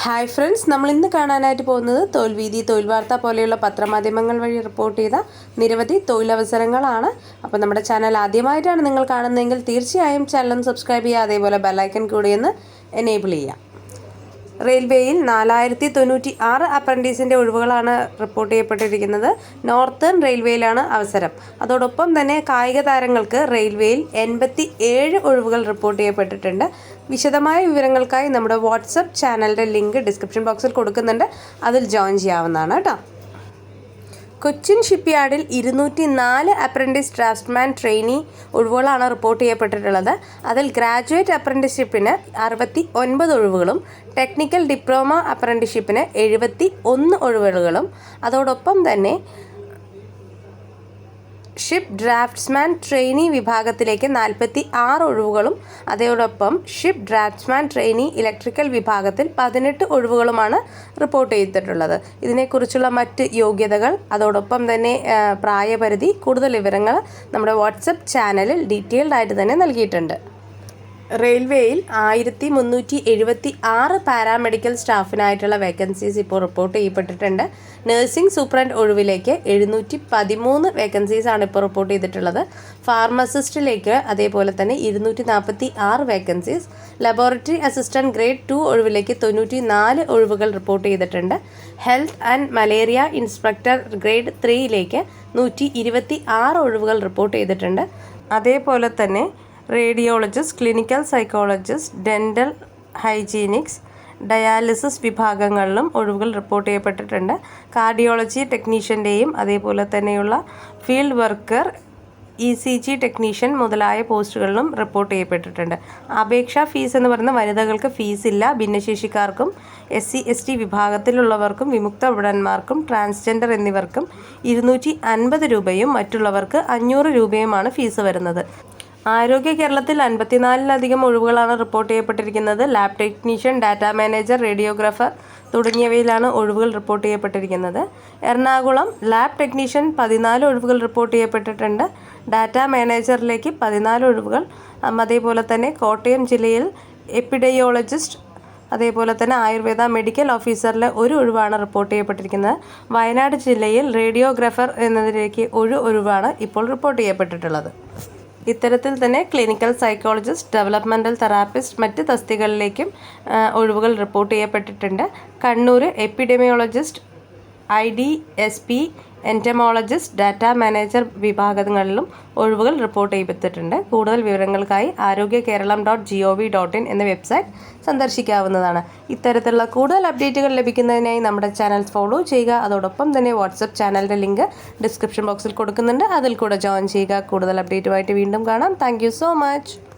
Hi friends നമ്മൾ ഇന്ന് കാണാനായിട്ട് പോകുന്നത് തോൽവീതി തൊഴിൽ വാർത്ത പോലെയുള്ള പത്രമാധ്യമങ്ങൾ വഴി റിപ്പോർട്ട് ചെയ്ത നിരവധി തൊഴിലവസരങ്ങളാണ്. അപ്പോൾ നമ്മുടെ ചാനൽ ആദ്യമായിട്ടാണ് നിങ്ങൾ കാണുന്നതെങ്കിൽ തീർച്ചയായും ചാനൽ സബ്സ്ക്രൈബ് ചെയ്യുക അതേപോലെ ബെല്ലൈക്കൻ കൂടി എനേബിൾ ചെയ്യുക. റെയിൽവേയിൽ നാലായിരത്തി തൊണ്ണൂറ്റി ആറ് അപ്രന്റീസിന്റെ ഒഴിവുകളാണ് റിപ്പോർട്ട് ചെയ്യപ്പെട്ടിരിക്കുന്നത്. നോർത്തേൺ റെയിൽവേയിലാണ് അവസരം. അതോടൊപ്പം തന്നെ കായിക താരങ്ങൾക്ക് റെയിൽവേയിൽ എൺപത്തി ഏഴ് ഒഴിവുകൾ റിപ്പോർട്ട് ചെയ്യപ്പെട്ടിട്ടുണ്ട്. വിശദമായ വിവരങ്ങൾക്കായി നമ്മുടെ വാട്സപ്പ് ചാനലിന്റെ ലിങ്ക് ഡിസ്ക്രിപ്ഷൻ ബോക്സിൽ കൊടുക്കുന്നുണ്ട്. അതിൽ ജോയിൻ ചെയ്യാവുന്നതാണ് കേട്ടോ. കൊച്ചിൻ ഷിപ്പ്യാർഡിൽ ഇരുന്നൂറ്റി നാല് അപ്രന്റീസ് ഡ്രാഫ്റ്റ്മാൻ ട്രെയിനി ഒഴിവുകളാണ് റിപ്പോർട്ട് ചെയ്യപ്പെട്ടിട്ടുള്ളത്. അതിൽ ഗ്രാജുവേറ്റ് അപ്രന്റീസ്ഷിപ്പിന് അറുപത്തി ഒൻപത് ഒഴിവുകളും ടെക്നിക്കൽ ഡിപ്ലോമ അപ്രന്റീസ്ഷിപ്പിന് എഴുപത്തി ഒന്ന് ഒഴിവുകളും. അതോടൊപ്പം തന്നെ ഷിപ്പ് ഡ്രാഫ്റ്റ്സ്മാൻ ട്രെയിനി വിഭാഗത്തിലേക്ക് നാൽപ്പത്തി ആറ് ഒഴിവുകളും അതോടൊപ്പം ഷിപ്പ് ഡ്രാഫ്റ്റ്സ്മാൻ ട്രെയിനി ഇലക്ട്രിക്കൽ വിഭാഗത്തിൽ പതിനെട്ട് ഒഴിവുകളുമാണ് റിപ്പോർട്ട് ചെയ്തിട്ടുള്ളത്. ഇതിനെക്കുറിച്ചുള്ള മറ്റ് യോഗ്യതകൾ അതോടൊപ്പം തന്നെ പ്രായപരിധി കൂടുതൽ വിവരങ്ങൾ നമ്മുടെ വാട്സപ്പ് ചാനലിൽ ഡീറ്റെയിൽഡ് ആയിട്ട് തന്നെ നൽകിയിട്ടുണ്ട്. റെയിൽവേയിൽ ആയിരത്തി മുന്നൂറ്റി എഴുപത്തി ആറ് പാരാമെഡിക്കൽ സ്റ്റാഫിനായിട്ടുള്ള വേക്കൻസീസ് ഇപ്പോൾ റിപ്പോർട്ട് ചെയ്യപ്പെട്ടിട്ടുണ്ട്. നഴ്സിംഗ് സൂപ്രണ്ട് ഒഴിവിലേക്ക് എഴുന്നൂറ്റി പതിമൂന്ന് ആണ് ഇപ്പോൾ റിപ്പോർട്ട് ചെയ്തിട്ടുള്ളത്. ഫാർമസിസ്റ്റിലേക്ക് അതേപോലെ തന്നെ ഇരുന്നൂറ്റി നാൽപ്പത്തി ആറ് vacancies. Laboratory assistant grade two ഒഴിവിലേക്ക് തൊണ്ണൂറ്റി നാല് ഒഴിവുകൾ റിപ്പോർട്ട് ചെയ്തിട്ടുണ്ട്. Health and malaria inspector grade ത്രീയിലേക്ക് നൂറ്റി ഇരുപത്തി ആറ് ഒഴിവുകൾ റിപ്പോർട്ട് ചെയ്തിട്ടുണ്ട്. അതേപോലെ തന്നെ radiologist clinical psychologist dental hygienics dialysis വിഭാഗങ്ങളിലും ഒഴിവുകൾ റിപ്പോർട്ട് ചെയ്യപ്പെട്ടിട്ടുണ്ട്. കാർഡിയോളജി ടെക്നീഷ്യന്റെയും അതേപോലെ തന്നെയുള്ള field worker E C G technician മുതലായ പോസ്റ്റുകളിലും റിപ്പോർട്ട് ചെയ്യപ്പെട്ടിട്ടുണ്ട്. അപേക്ഷാ ഫീസ് എന്ന് പറയുന്ന വനിതകൾക്ക് ഫീസ് ഇല്ല ഭിന്നശേഷിക്കാർക്കും എസ് സി എസ് ടി വിഭാഗത്തിലുള്ളവർക്കും വിമുക്ത ഭടന്മാർക്കും ട്രാൻസ്ജെൻഡർ എന്നിവർക്കും ഇരുന്നൂറ്റി അൻപത് രൂപയും മറ്റുള്ളവർക്ക് അഞ്ഞൂറ് രൂപയുമാണ് ഫീസ് വരുന്നത്. ആരോഗ്യ കേരളത്തിൽ അൻപത്തിനാലിലധികം ഒഴിവുകളാണ് report ചെയ്യപ്പെട്ടിരിക്കുന്നത്. Lab technician data manager radiographer തുടങ്ങിയവയിലാണ് ഒഴിവുകൾ റിപ്പോർട്ട് ചെയ്യപ്പെട്ടിരിക്കുന്നത്. എറണാകുളം ലാബ് ടെക്നീഷ്യൻ പതിനാല് ഒഴിവുകൾ റിപ്പോർട്ട് ചെയ്യപ്പെട്ടിട്ടുണ്ട്. ഡാറ്റാ മാനേജറിലേക്ക് പതിനാല് ഒഴിവുകൾ. അതേപോലെ തന്നെ കോട്ടയം ജില്ലയിൽ എപ്പിഡയോളജിസ്റ്റ് അതേപോലെ തന്നെ ആയുർവേദ മെഡിക്കൽ ഓഫീസറിലെ ഒരു ഒഴിവാണ് റിപ്പോർട്ട് ചെയ്യപ്പെട്ടിരിക്കുന്നത്. വയനാട് ജില്ലയിൽ റേഡിയോഗ്രാഫർ എന്നതിലേക്ക് ഒരു ഒഴിവാണ് ഇപ്പോൾ റിപ്പോർട്ട് ചെയ്യപ്പെട്ടിട്ടുള്ളത്. ഇത്തരത്തിൽ തന്നെ ക്ലിനിക്കൽ സൈക്കോളജിസ്റ്റ് ഡെവലപ്മെന്റൽ തെറാപ്പിസ്റ്റ് മറ്റ് തസ്തികളിലേക്കും ഒഴിവുകൾ റിപ്പോർട്ട് ചെയ്യപ്പെട്ടിട്ടുണ്ട്. Kannur epidemiologist I D S P entomologist data manager വിഭാഗങ്ങളിലും ഒഴിവുകൾ റിപ്പോർട്ട് ചെയ്തിട്ടുണ്ട് കൂടുതൽ വിവരങ്ങൾക്കായി Arogya Keralam dot G O V dot in എന്ന വെബ്സൈറ്റ് സന്ദർശിക്കാവുന്നതാണ്. ഇത്തരത്തിലുള്ള കൂടുതൽ അപ്ഡേറ്റുകൾ ലഭിക്കുന്നതിനായി നമ്മുടെ ചാനൽ ഫോളോ ചെയ്യുക. അതോടൊപ്പം തന്നെ വാട്സപ്പ് ചാനലിന്റെ ലിങ്ക് ഡിസ്ക്രിപ്ഷൻ ബോക്സിൽ കൊടുക്കുന്നുണ്ട്. അതിൽ കൂടെ ജോയിൻ ചെയ്യുക. കൂടുതൽ അപ്ഡേറ്റുമായിട്ട് വീണ്ടും കാണാം. Thank so much